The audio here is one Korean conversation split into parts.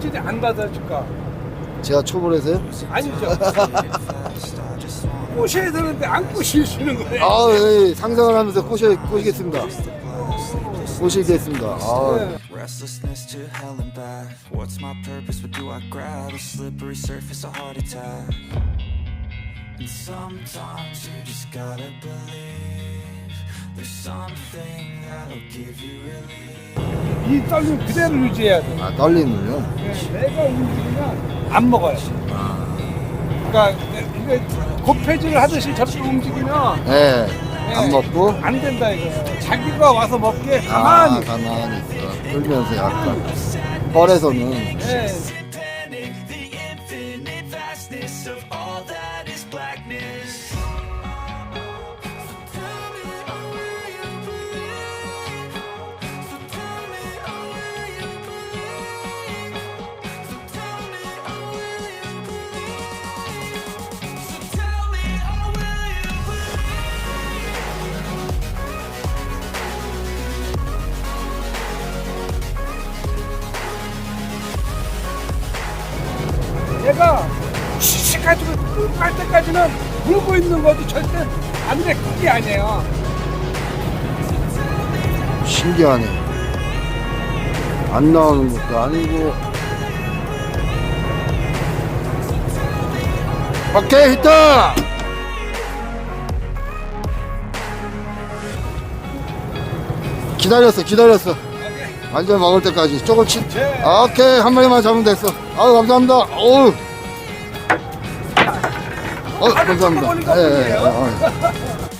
확실히 안 받아줄까? 제가 초벌해서요? 아니죠. 꼬셔야 되는데 안 꼬시시는 거예요. 아, 예, 상상을 하면서 꼬시, 꼬시겠습니다. 꼬시겠습니다. 아, 네. Restlessness to hell and back. What's my purpose? What do I grab? A slippery surface, a heart attack. And sometimes you just gotta believe 이 떨림 그대로 유지해야 돼. 아 떨리는요? 네, 내가 움직이면 안 먹어요. 그러니까 이게 고폐질을 하듯이 저렇게 움직이면 네, 네, 안 먹고. 안 된다 이거. 자기가 와서 먹게 아, 가만히. 가만히 있어. 떨면서 약간. 뻘에서는. 네. 얘가 시시가지고 꿀깔 때까지는 물고 있는 거지 절대 안 돼. 그게 아니에요. 신기하네. 안 나오는 것도 아니고. 오케이, 히트! 기다렸어, 기다렸어. 완전 먹을 때까지. 조금씩. 아, 오케이, 한 마리만 잡으면 됐어. 아유, 감사합니다. 어우. 어, 감사합니다. 예, 예, 예.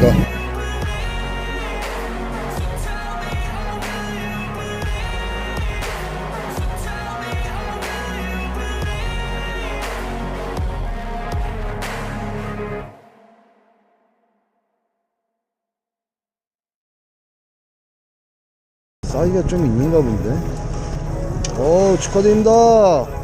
어. 봅시다. 사이가 좀 있는가 본데. 오, 축하드립니다.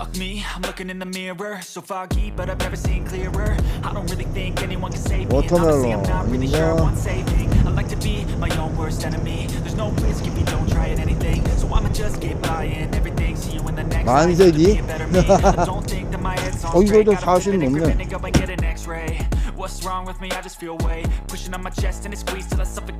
Fuck me, I'm looking in the mirror. So foggy, but I've never seen clearer. I don't really think anyone can save me. Honestly, I'm not really sure I want saving. I like to be my own worst enemy. There's no risk if you don't try at anything. So I'ma just get by and everything. See you in the next life. Be Don't think that my head's on straight. Gotta fit in a go get an x-ray. What's wrong with me? I just feel weight. Pushing on my chest and it squeezes till I suffocate.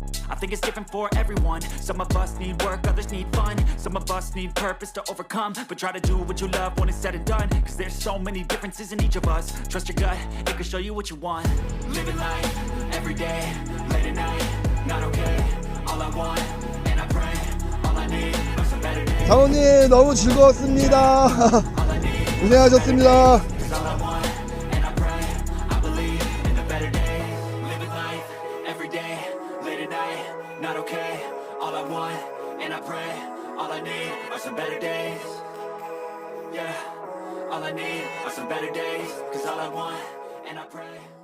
I think it's different for everyone. Some of us need work, others need fun. Some of us need purpose to overcome. But try to do what you love when it's said and done. Cause there's so many differences in each of us. Trust your gut, it can show you what you want. Living life every day, late at night, not okay. All I want, and I pray, all I need are some better days. 사모님, 너무 즐거웠습니다. 고생하셨습니다. Okay. All I want, and I pray, all I need are some better days. Yeah, all I need are some better days. Cause all I want, and I pray.